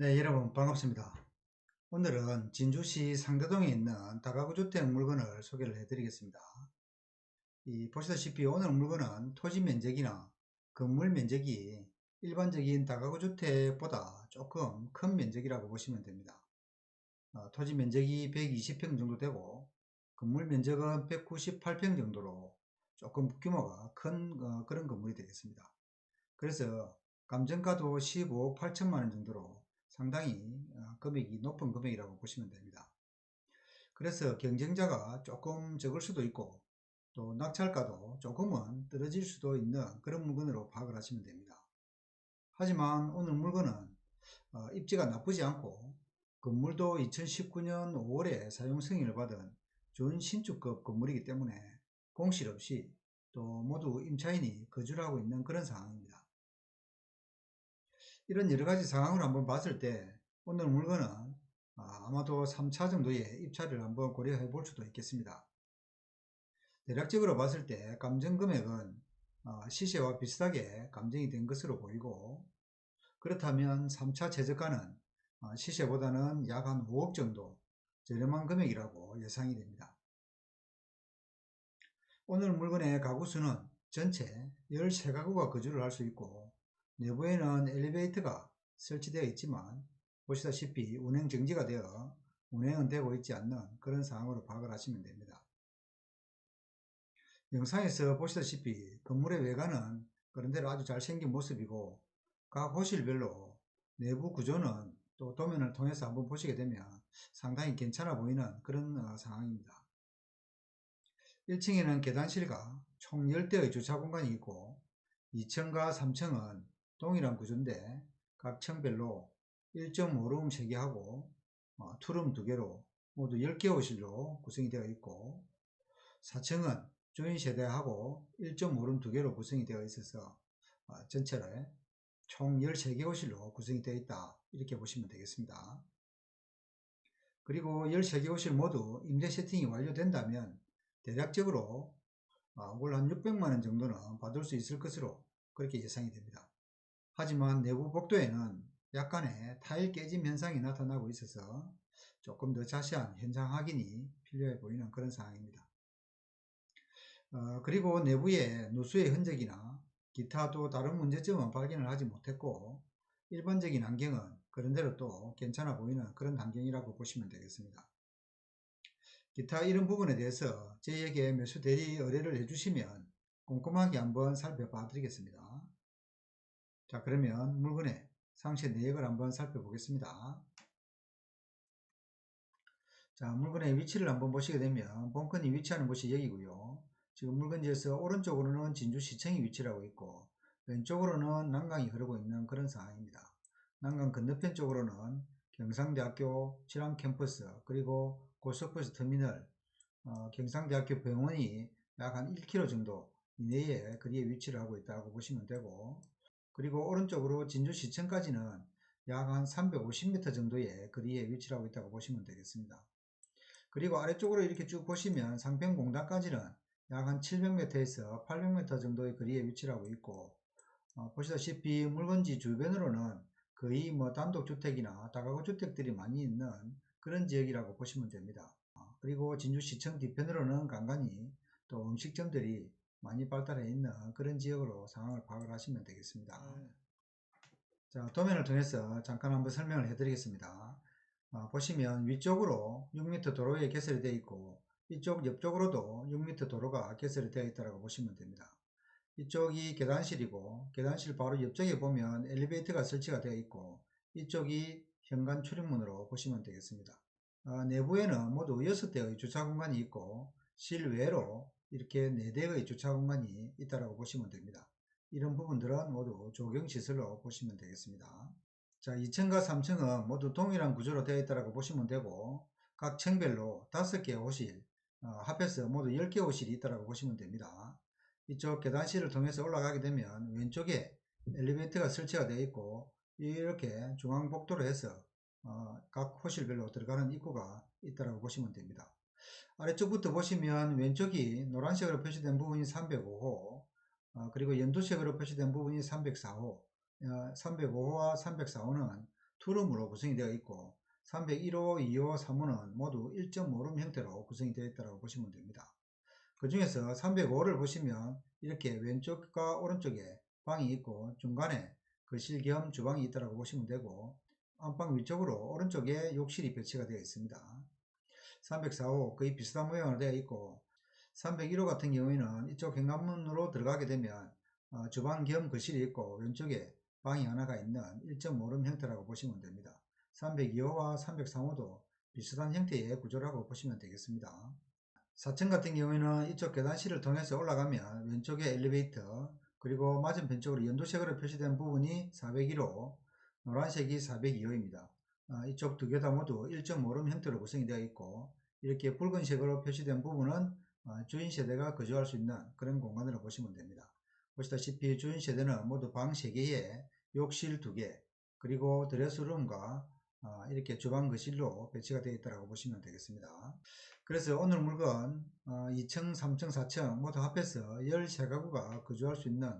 네, 여러분 반갑습니다. 오늘은 진주시 상대동에 있는 다가구 주택 물건을 소개를 해드리겠습니다. 이 보시다시피 오늘 물건은 토지 면적이나 건물 면적이 일반적인 다가구 주택보다 조금 큰 면적이라고 보시면 됩니다. 어, 토지 면적이 120평 정도 되고 건물 면적은 198평 정도로 조금 규모가 큰 어, 그런 건물이 되겠습니다. 그래서 감정가도 15억 8천만원 정도로 상당히 어, 금액이 높은 금액이라고 보시면 됩니다. 그래서 경쟁자가 조금 적을 수도 있고 또 낙찰가도 조금은 떨어질 수도 있는 그런 물건으로 파악을 하시면 됩니다. 하지만 오늘 물건은 어, 입지가 나쁘지 않고 건물도 2019년 5월에 사용 승인을 받은 준신축급 건물이기 때문에 공실 없이 또 모두 임차인이 거주를 하고 있는 그런 상황입니다. 이런 여러가지 상황을 한번 봤을 때 오늘 물건은 아, 아마도 3차 정도의 입찰을 한번 고려해 볼 수도 있겠습니다. 대략적으로 봤을 때 감정 금액은 아, 시세와 비슷하게 감정이 된 것으로 보이고 그렇다면 3차 최저가는 아, 시세보다는 약 한 5억 정도 저렴한 금액이라고 예상이 됩니다. 오늘 물건의 가구수는 전체 13가구가 거주를 할 수 있고 내부에는 엘리베이터가 설치되어 있지만 보시다시피 운행 정지가 되어 운행은 되고 있지 않는 그런 상황으로 파악을 하시면 됩니다. 영상에서 보시다시피 건물의 외관은 그런대로 아주 잘생긴 모습이고 각 호실별로 내부 구조는 또 도면을 통해서 한번 보시게 되면 상당히 괜찮아 보이는 그런 어, 상황입니다. 1층에는 계단실과 총 10대의 주차 공간이 있고 2층과 3층은 동일한 구조인데 각 층별로 1.5룸 3개 하고 어, 투룸 2개로 모두 10개 호실로 구성이 되어 있고 4층은 조인 세대하고 1.5룸 2개로 구성이 되어 있어서 어, 전체를 총 13개 호실로 구성이 되어 있다 이렇게 보시면 되겠습니다. 그리고 13개 호실 모두 임대 세팅이 완료된다면 대략적으로 어, 한 600만원 정도는 받을 수 있을 것으로 그렇게 예상이 됩니다. 하지만 내부 복도에는 약간의 타일 깨짐 현상이 나타나고 있어서 조금 더 자세한 현장 확인이 필요해 보이는 그런 상황입니다. 어, 그리고 내부에 누수의 흔적이나 기타 또 다른 문제점은 발견을 하지 못했고 일반적인 환경은 그런대로 또 괜찮아 보이는 그런 환경이라고 보시면 되겠습니다. 기타 이런 부분에 대해서 저희에게 매수 대리 의뢰를 해주시면 꼼꼼하게 한번 살펴봐 드리겠습니다. 자 그러면 물건의 상세 내역을 한번 살펴보겠습니다. 자 물건의 위치를 한번 보시게 되면 본건이 위치하는 곳이 여기고요. 지금 물건지에서 오른쪽으로는 진주시청이 위치하고 있고 왼쪽으로는 난강이 흐르고 있는 그런 상황입니다. 난강 건너편 쪽으로는 경상대학교 칠암 캠퍼스 그리고 고속버스 터미널 어, 경상대학교 병원이 약 한 1km 정도 이내에 거리에 위치를 하고 있다고 보시면 되고 그리고 오른쪽으로 진주시청까지는 약 한 350m 정도의 거리에 위치하고 있다고 보시면 되겠습니다. 그리고 아래쪽으로 이렇게 쭉 보시면 상평공단까지는 약 한 700m에서 800m 정도의 거리에 위치하고 있고 어, 보시다시피 물건지 주변으로는 거의 뭐 단독주택이나 다가구 주택들이 많이 있는 그런 지역이라고 보시면 됩니다. 어, 그리고 진주시청 뒤편으로는 간간히 또 음식점들이 많이 발달해 있는 그런 지역으로 상황을 파악을 하시면 되겠습니다. 네. 자, 도면을 통해서 잠깐 한번 설명을 해 드리겠습니다. 어, 보시면 위쪽으로 6m 도로에 개설이 되어 있고 이쪽 옆쪽으로도 6m 도로가 개설이 되어 있다고 보시면 됩니다. 이쪽이 계단실이고 계단실 바로 옆쪽에 보면 엘리베이터가 설치가 되어 있고 이쪽이 현관 출입문으로 보시면 되겠습니다. 어, 내부에는 모두 6대의 주차 공간이 있고 실외로 이렇게 4대의 주차 공간이 있다고 보시면 됩니다. 이런 부분들은 모두 조경시설로 보시면 되겠습니다. 자, 2층과 3층은 모두 동일한 구조로 되어 있다고 보시면 되고 각 층별로 5개 호실, 어, 합해서 모두 10개 호실이 있다고 보시면 됩니다. 이쪽 계단실을 통해서 올라가게 되면 왼쪽에 엘리베이터가 설치가 되어 있고 이렇게 중앙복도로 해서 어, 각 호실별로 들어가는 입구가 있다고 보시면 됩니다. 아래쪽부터 보시면 왼쪽이 노란색으로 표시된 부분이 305호 어, 그리고 연두색으로 표시된 부분이 304호 어, 305호와 304호는 투룸으로 구성이 되어 있고 301호, 2호, 3호는 모두 1.5룸 형태로 구성이 되어 있다고 보시면 됩니다. 그 중에서 305를 보시면 이렇게 왼쪽과 오른쪽에 방이 있고 중간에 거실 겸 주방이 있다고 보시면 되고 안방 위쪽으로 오른쪽에 욕실이 배치가 되어 있습니다. 304호 거의 비슷한 모양으로 되어 있고 301호 같은 경우에는 이쪽 현관문으로 들어가게 되면 어, 주방 겸 거실이 있고 왼쪽에 방이 하나가 있는 1.5룸 형태라고 보시면 됩니다. 302호와 303호도 비슷한 형태의 구조라고 보시면 되겠습니다. 4층 같은 경우에는 이쪽 계단실을 통해서 올라가면 왼쪽에 엘리베이터 그리고 맞은편 쪽으로 연두색으로 표시된 부분이 401호 노란색이 402호입니다. 어, 이쪽 두 개 다 모두 1.5룸 형태로 구성이 되어 있고 이렇게 붉은색으로 표시된 부분은 어, 주인 세대가 거주할 수 있는 그런 공간으로 보시면 됩니다. 보시다시피 주인 세대는 모두 방 3개에 욕실 2개 그리고 드레스룸과 어, 이렇게 주방 거실로 배치가 되어 있다고 보시면 되겠습니다. 그래서 오늘 물건 2층, 3층, 4층 모두 합해서 13가구가 거주할 수 있는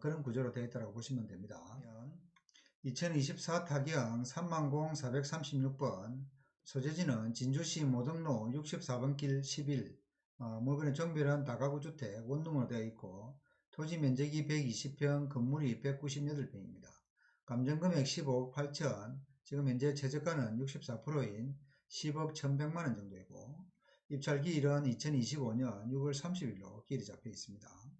그런 구조로 되어 있다고 보시면 됩니다. 2024 타경 30436번 소재지는 진주시 모등로 64번 길 11 어, 물건의 정별은 다가구 주택 원룸으로 되어 있고 토지 면적이 120평 건물이 198평입니다. 감정금액 15억 8천 지금 현재 최저가는 64%인 10억 1100만원 정도이고 입찰 기일은 2025년 6월 30일로 기일이 잡혀 있습니다.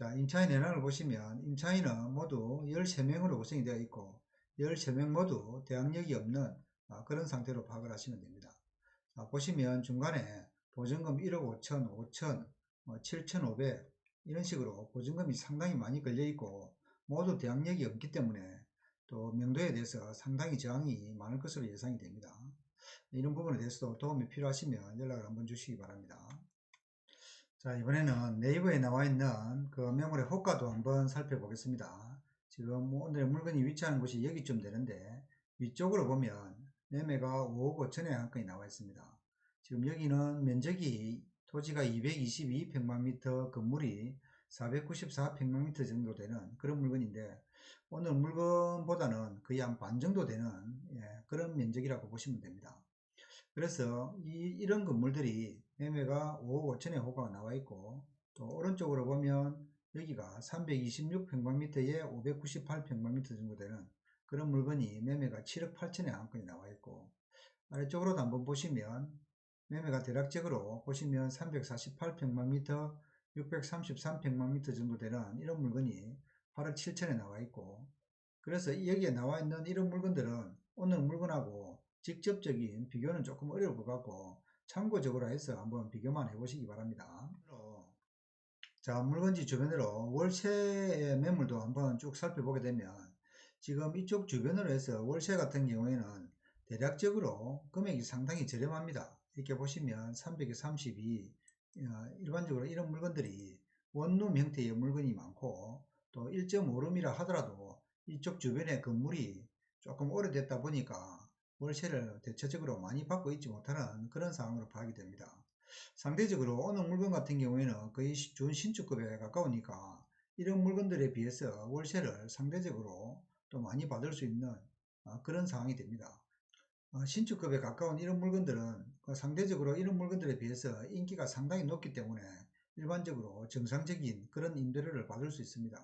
자, 임차인 내랑을 보시면 임차인은 모두 13명으로 구성이 되어 있고 13명 모두 대항력이 없는 아, 그런 상태로 파악을 하시면 됩니다. 자, 보시면 중간에 보증금 1억 5천, 5천, 7,500 이런 식으로 보증금이 상당히 많이 걸려 있고 모두 대항력이 없기 때문에 또 명도에 대해서 상당히 저항이 많을 것으로 예상이 됩니다. 이런 부분에 대해서도 도움이 필요하시면 연락을 한번 주시기 바랍니다. 자 이번에는 네이버에 나와 있는 그 매물의 호가도 한번 살펴보겠습니다. 지금 뭐 오늘 물건이 위치하는 곳이 여기쯤 되는데 위쪽으로 보면 매매가 5억 5천에 한 건이 나와 있습니다. 지금 여기는 면적이 토지가 222평방미터 건물이 494평방미터 정도 되는 그런 물건인데 오늘 물건보다는 거의 한 반 정도 되는 예, 그런 면적이라고 보시면 됩니다. 그래서 이, 이런 건물들이 매매가 5억 5천에 호가가 나와 있고 또 오른쪽으로 보면 여기가 326평방미터에 598평방미터 정도 되는 그런 물건이 매매가 7억 8천에 한 건이 나와 있고 아래쪽으로도 한번 보시면 매매가 대략적으로 보시면 348평방미터 633평방미터 정도 되는 이런 물건이 8억 7천에 나와 있고 그래서 여기에 나와 있는 이런 물건들은 오늘 물건하고 직접적인 비교는 조금 어려울 것 같고 참고적으로 해서 한번 비교만 해 보시기 바랍니다. 자 물건지 주변으로 월세의 매물도 한번 쭉 살펴보게 되면 지금 이쪽 주변으로 해서 월세 같은 경우에는 대략적으로 금액이 상당히 저렴합니다. 이렇게 보시면 300에 32 어, 일반적으로 이런 물건들이 원룸 형태의 물건이 많고 또 1.5룸이라 하더라도 이쪽 주변에 건물이 조금 오래됐다 보니까 월세를 대체적으로 많이 받고 있지 못하는 그런 상황으로 파악이 됩니다. 상대적으로 어느 물건 같은 경우에는 거의 좋은 신축급에 가까우니까 이런 물건들에 비해서 월세를 상대적으로 또 많이 받을 수 있는 어, 그런 상황이 됩니다. 어, 신축급에 가까운 이런 물건들은 그 상대적으로 이런 물건들에 비해서 인기가 상당히 높기 때문에 일반적으로 정상적인 그런 임대료를 받을 수 있습니다.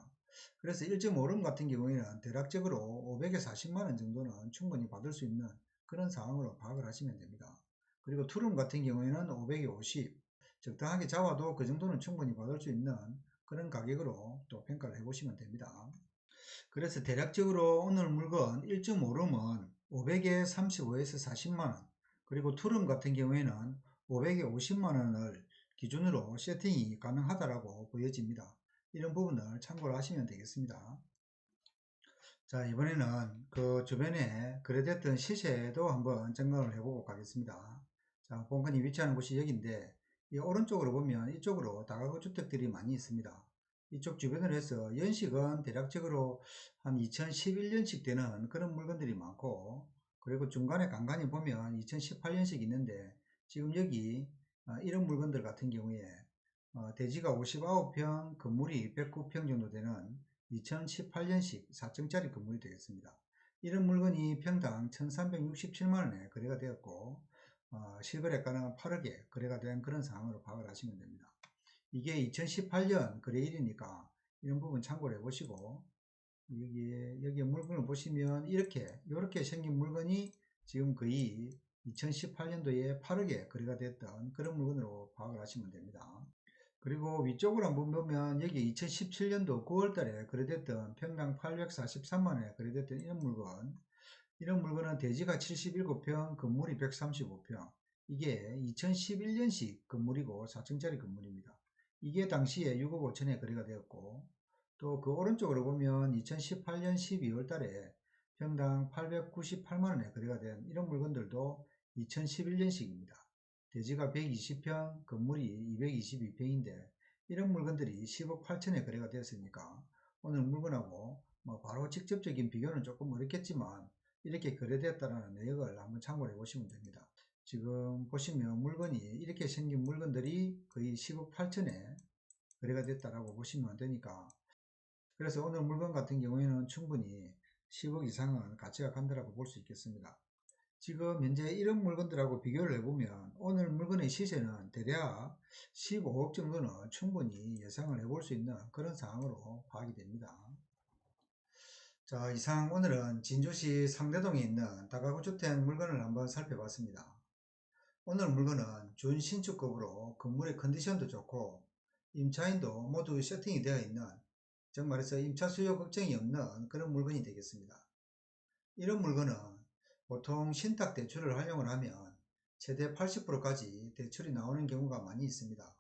그래서 1.5룸 같은 경우에는 대략적으로 500에서 40만원 정도는 충분히 받을 수 있는 그런 상황으로 파악을 하시면 됩니다. 그리고 투룸 같은 경우에는 500에 50 적당하게 잡아도 그 정도는 충분히 받을 수 있는 그런 가격으로 또 평가를 해보시면 됩니다. 그래서 대략적으로 오늘 물건 1.5룸은 500에 35에서 40만원 그리고 투룸 같은 경우에는 500에 50만원을 기준으로 세팅이 가능하다라고 보여집니다. 이런 부분을 참고를 하시면 되겠습니다. 자 이번에는 그 주변에 거래됐던 시세도 한번 점검을 해보고 가겠습니다. 자, 본건이 위치하는 곳이 여기인데 이 오른쪽으로 보면 이쪽으로 다가구 주택들이 많이 있습니다. 이쪽 주변으로 해서 연식은 대략적으로 한 2011년씩 되는 그런 물건들이 많고 그리고 중간에 간간히 보면 2018년씩 있는데 지금 여기 어, 이런 물건들 같은 경우에 어, 대지가 59평 건물이 109평 정도 되는 2018년식 4층짜리 건물이 되겠습니다. 이런 물건이 평당 1367만원에 거래가 되었고 어, 실거래 가능한 8억에 거래가 된 그런 상황으로 파악을 하시면 됩니다. 이게 2018년 거래일이니까 이런 부분 참고를 해보시고 여기에 여기에 물건을 보시면 이렇게 이렇게 생긴 물건이 지금 거의 2018년도에 8억에 거래가 됐던 그런 물건으로 파악을 하시면 됩니다. 그리고 위쪽으로 한번 보면 여기 2017년도 9월달에 거래됐던 평당 843만원에 거래됐던 이런 물건 이런 물건은 대지가 77평 건물이 135평 이게 2011년식 건물이고 4층짜리 건물입니다. 이게 당시에 6억 5천에 거래가 되었고 또 그 오른쪽으로 보면 2018년 12월 달에 평당 898만원에 거래가 된 이런 물건들도 2011년식입니다. 대지가 120평, 건물이 222평인데 이런 물건들이 10억 8천에 거래가 되었으니까 오늘 물건하고 뭐 바로 직접적인 비교는 조금 어렵겠지만 이렇게 거래되었다는 내역을 한번 참고해 보시면 됩니다. 지금 보시면 물건이 이렇게 생긴 물건들이 거의 10억 8천에 거래가 됐다라고 보시면 되니까 그래서 오늘 물건 같은 경우에는 충분히 10억 이상은 가치가 간다라고 볼 수 있겠습니다. 지금 현재 이런 물건들하고 비교를 해보면 오늘 물건의 시세는 대략 15억 정도는 충분히 예상을 해볼 수 있는 그런 상황으로 파악이 됩니다. 자 이상 오늘은 진주시 상대동에 있는 다가구 주택 물건을 한번 살펴봤습니다. 오늘 물건은 준신축급으로 건물의 컨디션도 좋고 임차인도 모두 세팅이 되어 있는 정말해서 임차 수요 걱정이 없는 그런 물건이 되겠습니다. 이런 물건은 보통 신탁 대출을 활용을 하면 최대 80%까지 대출이 나오는 경우가 많이 있습니다.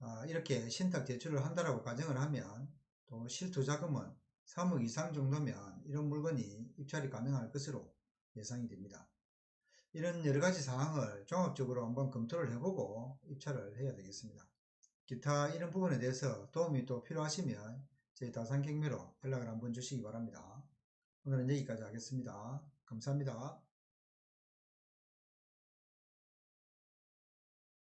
아, 이렇게 신탁 대출을 한다라고 가정을 하면 또 실투자금은 3억 이상 정도면 이런 물건이 입찰이 가능할 것으로 예상이 됩니다. 이런 여러가지 사항을 종합적으로 한번 검토를 해보고 입찰을 해야 되겠습니다. 기타 이런 부분에 대해서 도움이 또 필요하시면 저희 다산경매로 연락을 한번 주시기 바랍니다. 오늘은 여기까지 하겠습니다. 감사합니다.